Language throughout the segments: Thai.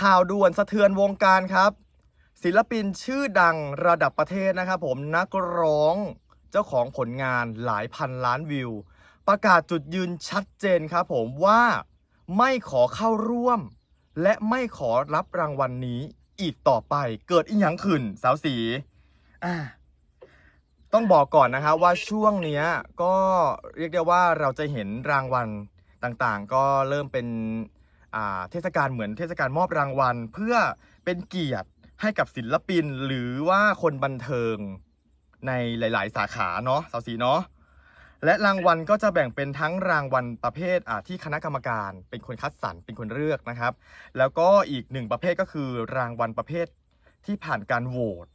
ข่าวด่วนสะเทือนวงการครับ ศิลปินชื่อดังระดับประเทศนะครับผมนักร้องเจ้าของผลงานหลายพันล้านวิว ประกาศจุดยืนชัดเจนครับผมว่าไม่ขอเข้าร่วม และไม่ขอรับรางวัลนนี้อีกต่อไปเกิดอีหยังขึ้น สาวสีอ่าต้องบอกก่อนนะครับว่าช่วงเนี้ยก็เรียกได้ว่าเราจะเห็นรางวัลต่างๆ ก็เริ่มเป็นอ่า เทศกาลเหมือนเทศกาลมอบรางวัล เพื่อเป็นเกียรติให้กับศิลปินหรือว่าคนบันเทิงในหลาย ๆ สาขาเนาะสาวสีเนาะและรางวัลก็จะแบ่งเป็นทั้งรางวัลประเภทที่คณะกรรมการเป็นคนคัดสรรเป็นคนเลือกนะครับ แล้วก็อีกหนึ่งประเภทก็คือรางวัลประเภทที่ผ่านการโหวต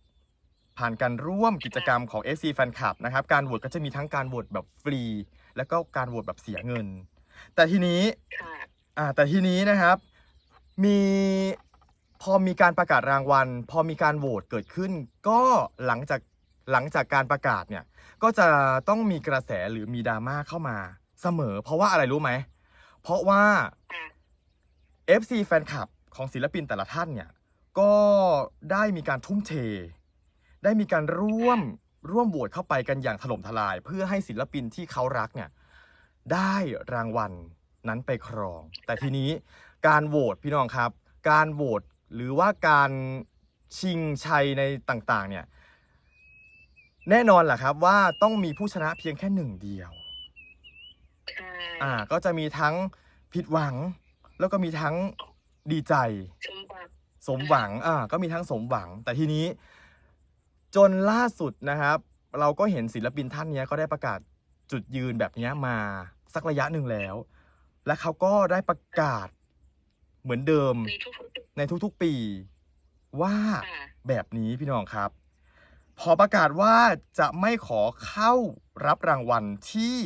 ผ่านการร่วมกิจกรรมของ FC Fan Club นะครับ การโหวตก็จะมีทั้งการโหวตแบบฟรี แล้วก็การโหวตแบบเสียเงิน แต่ทีนี้ อ่าแต่ทีนี้นะครับมีพอมีการประกาศรางวัล พอมีการโหวตเกิดขึ้น ก็หลังจากหลังจากการประกาศเนี่ยก็จะต้องมีกระแสหรือมีดราม่าเข้ามาเสมอ เพราะว่าอะไรรู้ไหม เพราะว่า FC แฟนคลับของศิลปินแต่ละท่านเนี่ยก็ได้มีการทุ่มเท ได้มีการร่วมร่วมโหวตเข้าไปกันอย่างถล่มทลาย เพื่อให้ศิลปินที่เขารักเนี่ยได้รางวัล นั้นไปครอง แต่ทีนี้การโหวตพี่น้องครับ การโหวตหรือว่าการชิงชัยในต่างๆเนี่ยแน่นอนแหละครับว่าต้องมีผู้ชนะเพียงแค่หนึ่งเดียวค่ะอ่าก็จะมีทั้งผิดหวัง แล้วก็มีทั้งดีใจชมบักสมหวังอ่าก็มีทั้งสมหวัง แต่ทีนี้ จนล่าสุดนะครับ เราก็เห็นศิลปินท่านเนี้ยก็ได้ประกาศจุดยืนแบบเนี้ยมาสักระยะหนึ่งแล้ว และเขาก็ได้ประกาศเหมือนเดิมในทุกๆในทุกๆปี ว่าค่ะแบบนี้พี่น้องครับ พอประกาศว่าจะไม่ขอเข้ารับรางวัลที่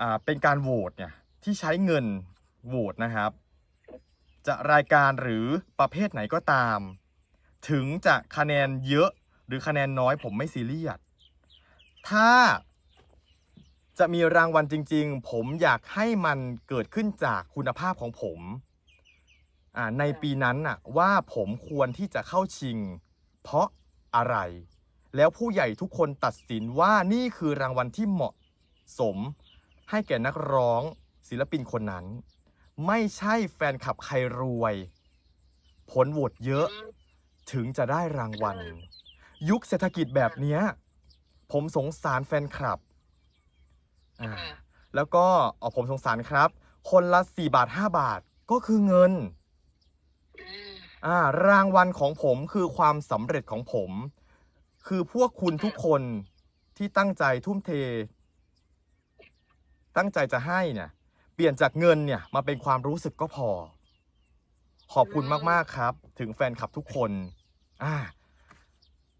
อ่าเป็นการโหวตเนี่ยที่ใช้เงินโหวตนะครับ จะรายการหรือประเภทไหนก็ตาม ถึงจะคะแนนเยอะหรือคะแนนน้อยผมไม่ซีเรียสถ้า จะมีรางวัลจริง ๆ ผมอยากให้มันเกิดขึ้นจากคุณภาพของผมอ่าในปีนั้นน่ะว่าผมควรที่จะเข้าชิง เพราะอะไร แล้วผู้ใหญ่ทุกคนตัดสินว่านี่คือรางวัลที่เหมาะสม ให้แก่นักร้องศิลปินคนนั้น ไม่ใช่แฟนคลับใครรวย ผลโหวตเยอะถึงจะได้รางวัล ยุคเศรษฐกิจแบบเนี้ย ผมสงสารแฟนคลับ อ่าค่ะแล้วก็อ๋อผมสงสารครับ คนละ4บาท5บาทก็คือเงินอืมอ่ารางวัลของผมคือความสำเร็จของผม คือพวกคุณทุกคนที่ตั้งใจทุ่มเท ตั้งใจจะให้เนี่ย เปลี่ยนจากเงินเนี่ยมาเป็นความรู้สึกก็พอ ขอบคุณมากๆครับ ถึงแฟนคลับทุกคน อ่า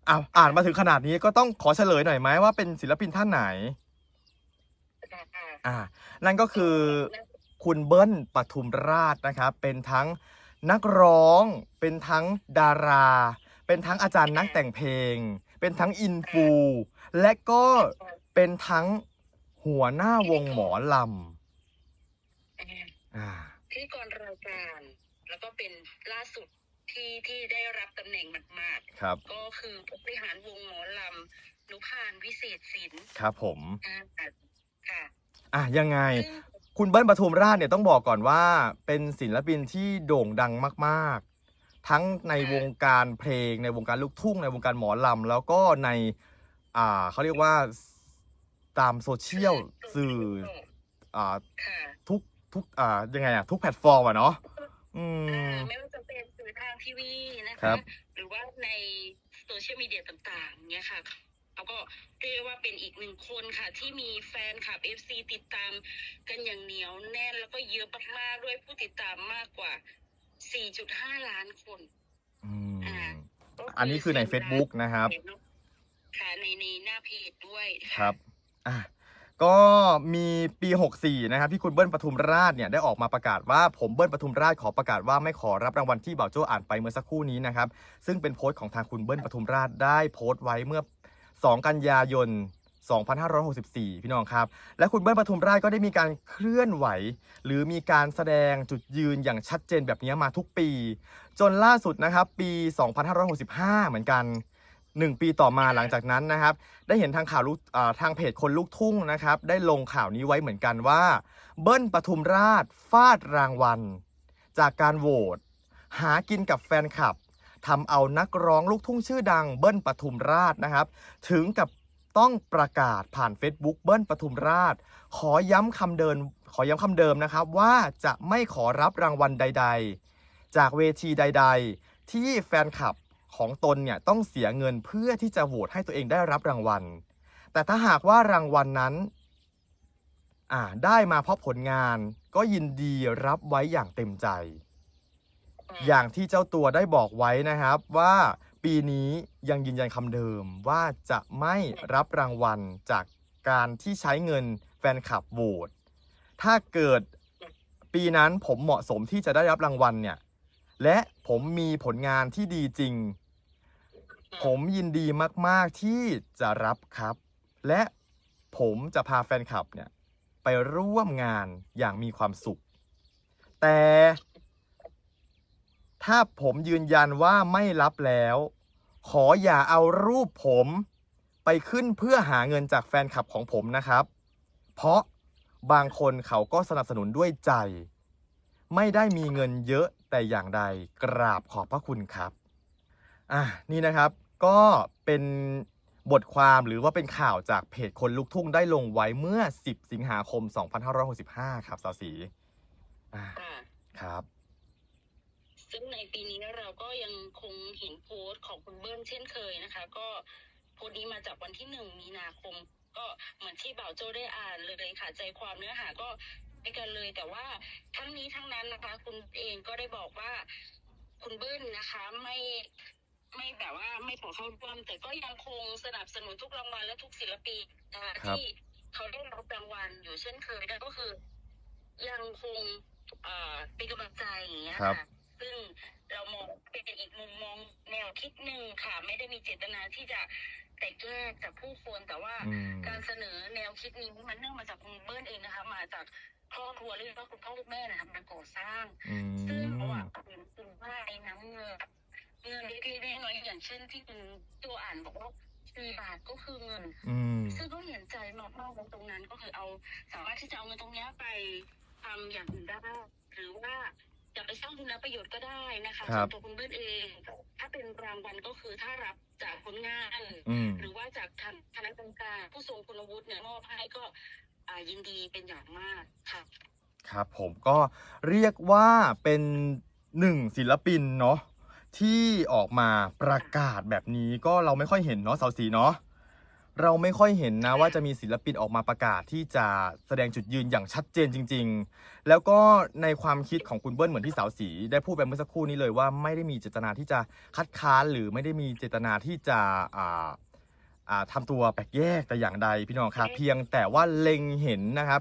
อ่าอ่านมาถึงขนาดนี้ก็ต้องขอเฉลยหน่อยไหมว่าเป็นศิลปินท่านไหนค่ะค่ะ อ่า นั่นก็คือคุณเบิ้ลปทุมราชนะครับ เป็นทั้งนักร้อง เป็นทั้งดารา เป็นทั้งอาจารย์นักแต่งเพลง เป็นทั้งอินฟู และก็เป็นทั้งหัวหน้าวงหมอลอืมำอ่าพิธีกรรายการแล้วก็เป็นล่าสุดที่ที่ได้รับตำแหน่งมากครับๆก็คือผู้บริหารวงหมอลำนุพานวิเศษศิลป์ครับผมอ่าค่ะ อะยังไงซึ่งคุณเบิ้ลปทุมราชเนี่ยต้องบอกก่อนว่า เป็นศิลปินที่โด่งดังมากๆ ทั้งในวงการเพลงในวงการลูกทุ่ง ในวงการหมอลำแล้วก็ใน อ่าเขาเรียกว่าตามโซเชียลสื่อ อ่าค่ะทุกทุกอ่ายังไงอะทุกแพลตฟอร์มอะเนาะอือ่ามไม่ว่าจะเป็นสื่อทางทีวีนะครัคะ บ หรือว่าในโซเชียลมีเดียต่างๆเนี่ยค่ะ เขาก็เรียกว่าเป็นอีกหนึ่งคนค่ะ ที่มีแฟนคลับ FC ติดตามกันอย่างเหนียวแน่นแล้วก็เยอะมากๆด้วยผู้ติดตามมากกว่า 4.5 ล้านคนอืมอ่าอันนี้คือใน Facebook นะครับ ค่ะในในหน้าเพจด้วยะ ครับ อะ ก็มีปี 64 นะครับ ที่คุณเบิ้ลปทุมราชเนี่ยได้ออกมาประกาศว่าผมเบิ้ลปทุมราชขอประกาศว่าไม่ขอรับรางวัลที่เบ่าวโจ้อ่านไปเมื่อสักครู่นี้นะครับ ซึ่งเป็นโพสต์ของทางคุณเบิ้ลปทุมราชได้โพสต์ไว้เมื่อ 2 กันยายน 2564 พี่น้องครับ และคุณเบิ้ลปทุมราชก็ได้มีการเคลื่อนไหว หรือมีการแสดงจุดยืนอย่างชัดเจนแบบนี้มาทุกปี จนล่าสุดนะครับปี 2565 เหมือนกัน 1 ปีต่อมาหลังจากนั้นนะครับ ได้เห็นทางข่าวลูกทางเพจคนลูกทุ่งนะครับ ได้ลงข่าวนี้ไว้เหมือนกันว่า เบิ้ลปทุมราชฟาดรางวัล จากการโหวตหากินกับแฟนคลับ ทำเอานักร้องลูกทุ่งชื่อดังเบิ้ลปทุมราชนะครับ ถึงกับต้องประกาศผ่าน Facebook เบิ้ลปทุมราช ขอย้ำคำเดิมขอย้ำคำเดิมนะครับว่าจะไม่ขอรับรางวัลใด ๆ จากเวทีใด ๆ ที่แฟนคลับของตนเนี่ยต้องเสียเงินเพื่อที่จะโหวตให้ตัวเองได้รับรางวัล แต่ถ้าหากว่ารางวัลนนั้นอ่าได้มาเพราะผลงานก็ยินดีรับไว้อย่างเต็มใจ อย่างที่เจ้าตัวได้บอกไว้นะครับว่าปีนี้ยังยืนยันคำเดิมว่าจะไม่รับรางวัลจากการที่ใช้เงินแฟนคลับโหวตถ้าเกิดปีนั้นผมเหมาะสมที่จะได้รับรางวัลเนี่ย และผมมีผลงานที่ดีจริง ผมยินดีมาก ๆ ที่จะรับครับ และผมจะพาแฟนคลับเนี่ย ไปร่วมงานอย่างมีความสุข แต่ ถ้าผมยืนยันว่าไม่รับแล้ว ขออย่าเอารูปผมไปขึ้นเพื่อหาเงินจากแฟนคลับของผมนะครับ เพราะบางคนเขาก็สนับสนุนด้วยใจ ไม่ได้มีเงินเยอะแต่อย่างใดกราบขอบพระคุณครับ อะนี่นะครับก็เป็นบทความหรือว่าเป็นข่าวจากเพจคนลุกทุ่งได้ลงไว้เมื่อ 10 สิงหาคม 2565 ครับสาวสีอ่าค่ะครับ ซึ่งในปีนี้เราก็ยังคงเห็นโพสต์ของคุณเบิ้ลเช่นเคยนะคะ ก็โพสต์นี้มาจากวันที่หนึ่งมีนาคม ก็เหมือนที่บ่าวโจได้อ่านเลยค่ะใจความเนื้อหาก็ไปกันเลย แต่ว่าทั้งนี้ทั้งนั้นนะคะ คุณเองก็ได้บอกว่าคุณเบิ้ลนะคะไม่ไม่แบบว่าไม่ขอเข้าร่วมแต่ก็ยังคงสนับสนุนทุกรางวัลและทุกศิลปินนะคะครับที่เขาได้รับรางวัลอยู่เช่นเคยนั่นก็คือ ยังคงเอ่อเป็นกำลังใจอย่างเงี้ยครับค่ะ ซึ่งเรามองเป็นอีกมุมมองแนวคิดหนึ่งค่ะ ไม่ได้มีเจตนาที่จะแตกแยกจากผู้คนแต่ว่าอืม การเสนอแนวคิดนี้มันเนื่องมาจากคุณเบิ้ลเองนะคะ มาจากครอบครัวเรียกว่าคุณพ่อคุณแม่นะคะมาก่อสร้าง อืซึ่งเรามอะเห็นคุณว่าไอ้น้ำเงินเงินเล็กๆน้อยๆอย่างเช่นที่คุณตัวอ่านบอกว่าสี่บาทก็คือเงิน อืม ซึ่งก็เห็นใจมากๆในตรงนั้นก็คือเอาสามารถที่จะเอาเงินตรงเนี้ยไปทำอย่างอื่นได้หรือว่า จะไปสร้างคุณประโยชน์ก็ได้นะคะครัส่วบนตัวคุณเบิ้ลเอง ถ้าเป็นรางวัลก็คือถ้ารับจากผลงาน อืม หรือว่าจากทางคณะกรรมการผู้ทรงคุณวุฒิเนี่ยมอบให้ก็อ่ายินดีเป็นอย่างมากค่ะ ครับผมก็เรียกว่าเป็นหนึ่งศิลปินเนาะที่ออกมาประกาศแบบนี้ก็เราไม่ค่อยเห็นเนาะสาวสีเนาะ เราไม่ค่อยเห็นนะว่าจะมีศิลปินออกมาประกาศที่จะแสดงจุดยืนอย่างชัดเจนจริง ๆ แล้วก็ในความคิดของคุณเบิ้ลเหมือนที่สาวสีได้พูดไปเมื่อสักครู่นี้เลยว่าไม่ได้มีเจตนาที่จะคัดค้านหรือไม่ได้มีเจตนาที่จะอ่าอ่าทำตัวแปลกแยกแต่อย่างใดพี่น้องครับเพียงแต่ว่าเล็งเห็นนะครับ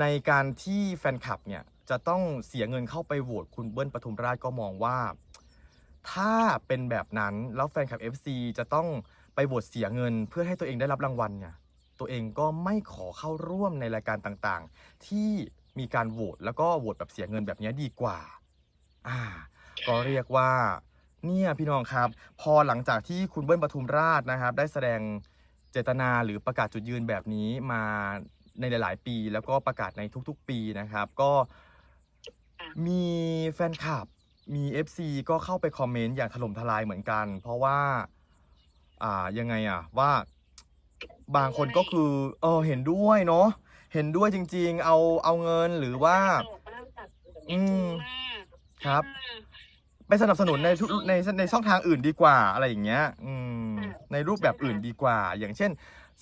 ในการที่แฟนคลับเนี่ยจะต้องเสียเงินเข้าไปโหวตคุณเบิ้ลปทุมราชก็มองว่า ถ้าเป็นแบบนั้นแล้วแฟนคลับ FC จะต้อง ไปโหวตเสียเงินเพื่อให้ตัวเองได้รับรางวัลเนี่ยตัวเองก็ไม่ขอเข้าร่วมในรายการต่างๆ ที่มีการโหวตแล้วก็โหวตแบบเสียเงินแบบนี้ดีกว่า อ่า ก็เรียกว่า เนี่ยพี่น้องครับ พอหลังจากที่คุณเบิ้ลปทุมราชนะครับ ได้แสดงเจตนาหรือประกาศจุดยืนแบบนี้มาในหลาย ๆ ปี แล้วก็ประกาศในทุก ๆ ปีนะครับ ก็มีแฟนคลับมี FC ก็เข้าไปคอมเมนต์อย่างถล่มทลายเหมือนกัน เพราะว่า อ่ายังไงอะว่าบางคนก็คือเออเห็นด้วยเนาะเห็นด้วยจริง ๆ เอาเอาเงินหรือว่า อืมครับ ไปสนับสนุนในทุกในในช่องทางอื่นดีกว่าอะไรอย่างเงี้ย อืม ในรูปแบบอื่นดีกว่า อย่างเช่น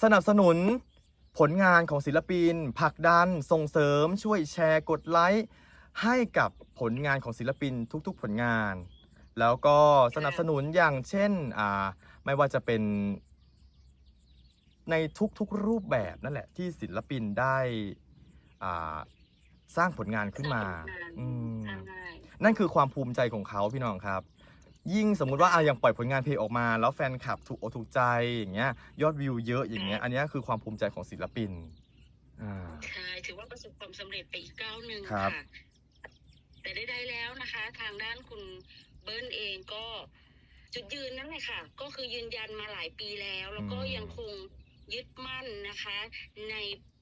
สนับสนุนผลงานของศิลปินผลักดันส่งเสริม ช่วยแชร์กดไลค์ให้กับผลงานของศิลปินทุก ๆ ผลงาน แล้วก็สนับสนุนอย่างเช่นอ่าไม่ว่าจะเป็นในทุกๆรูปแบบนั่นแหละ ที่ศิลปินได้อ่าสร้างผลงานขึ้นมาอืมนั่นคือความภูมิใจของเขาพี่น้องครับ ยิ่งสมมุติว่าอะอย่างปล่อยผลงานเพลงออกมา แล้วแฟนคลับถูกอกถูกใจอย่างเงี้ย ยอดวิวเยอะอย่างเงี้ย อันเนี้ยคือความภูมิใจของศิลปินอ่า ใช่ถือว่าประสบความสำเร็จไปอีกก้าวหนึ่งครับ ค่ะ แต่ได้ๆแล้วนะคะ ทางด้านคุณ เบิ้ลเองก็จุดยืนนั่นแหละค่ะ ก็คือยืนยันมาหลายปีแล้ว แล้วก็ยังคงยึดมั่นนะคะ ใน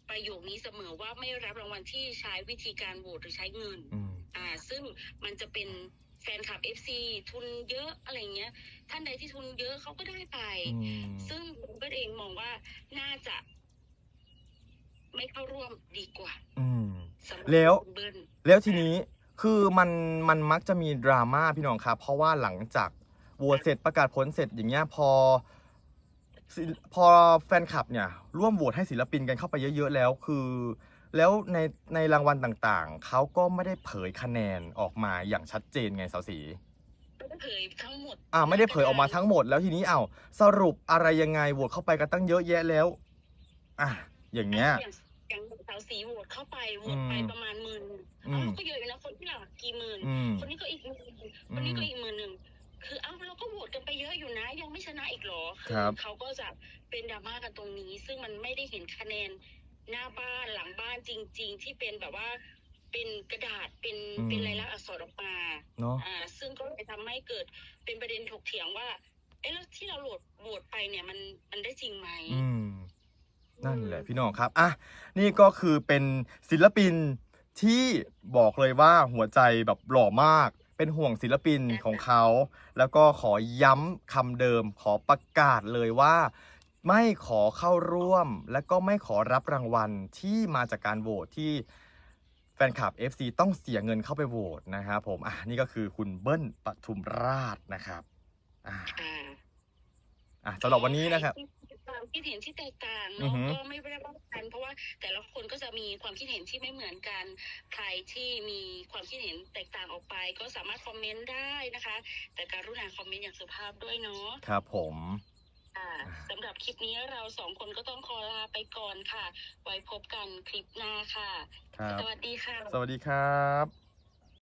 ประโยคนี้เสมอว่าไม่รับรางวัลที่ใช้วิธีการโหวตหรือใช้เงินอืมอ่า ซึ่งมันจะเป็นแฟนคลับ FC ทุนเยอะอะไรเงี้ย ท่านใดที่ทุนเยอะเขาก็ได้ไปอืมซึ่งผมก็เองมองว่าน่าจะ ไม่เข้าร่วมดีกว่าอืมสำหรับแล้วคุณเบิ้ลแล้วทีนี้ คือมันมันมักจะมีดราม่าพี่น้องครับ เพราะว่าหลังจากโหวตเสร็จประกาศผลเสร็จอย่างเงี้ยพอศิลพอแฟนคลับเนี่ยร่วมโหวตให้ศิลปินกันเข้าไปเยอะๆแล้วคือ แล้วในในรางวัลต่างๆ เขาก็ไม่ได้เผยคะแนนออกมาอย่างชัดเจนไงสาวสีไม่ได้เผยทั้งหมดอ่าไม่ได้เผยออกมาทั้งหมดแล้วทีนี้เอ้าสรุปอะไรยังไงโหวตเข้าไปกันตั้งเยอะแยะแล้ว อะอย่างเงี้ยอย่างอย่าง สาวสีโหวตเข้าไปโหวตไปอืมประมาณหมื่นอืมเอ้าก็เยอะอยู่นะคนที่หลังกี่หมื่นอืมคนนี้ก็อีกหมื่นคนนี้ก็อีกหมื่นหนึ่งคือเอ้าเราก็โหวตกันไปเยอะอยู่นะ ยังไม่ชนะอีกเหรอครับเขาก็จะเป็นดราม่ากันตรงนี้ ซึ่งมันไม่ได้เห็นคะแนนหน้าบ้านหลังบ้านจริง ๆ ที่เป็นแบบว่าเป็นกระดาษเป็นอืมเป็นลายลักษณ์อักษรออกมาเนาะอ่า ซึ่งก็เลยทำให้เกิดเป็นประเด็นถกเถียงว่า เอ๊ะแล้วที่เราโหวตโหวตไปเนี่ยมันมันได้จริงไหมอืม นั่นแหละพี่น้องครับอะนี่ก็คือเป็นศิลปินที่บอกเลยว่าหัวใจแบบหล่อมาก เป็นห่วงศิลปินของเขา แล้วก็ขอย้ำคำเดิมขอประกาศเลยว่า ไม่ขอเข้าร่วม และก็ไม่ขอรับรางวัลที่มาจากการโหวตที่แฟนคลับ FC ต้องเสียเงินเข้าไปโหวตนะครับผมอะนี่ก็คือคุณเบิ้ลปทุมราชนะครับอ่าอ่าอะสำหรับวันนี้นะครับ ความคิดเห็นที่แตกต่างอือเนาะฮึ ก็ไม่ได้ว่ากัน เพราะว่าแต่ละคนก็จะมีความคิดเห็นที่ไม่เหมือนกัน ใครที่มีความคิดเห็นแตกต่างออกไป ก็สามารถคอมเมนต์ได้นะคะ แต่การรุณาคอมเมนต์อย่างสุภาพด้วยเนาะ ครับผมอ่าสำหรับคลิปนี้เราสองคนก็ต้องขอลาไปก่อนค่ะ ไว้พบกันคลิปหน้าค่ะ ครับ สวัสดีค่ะ สวัสดีครับ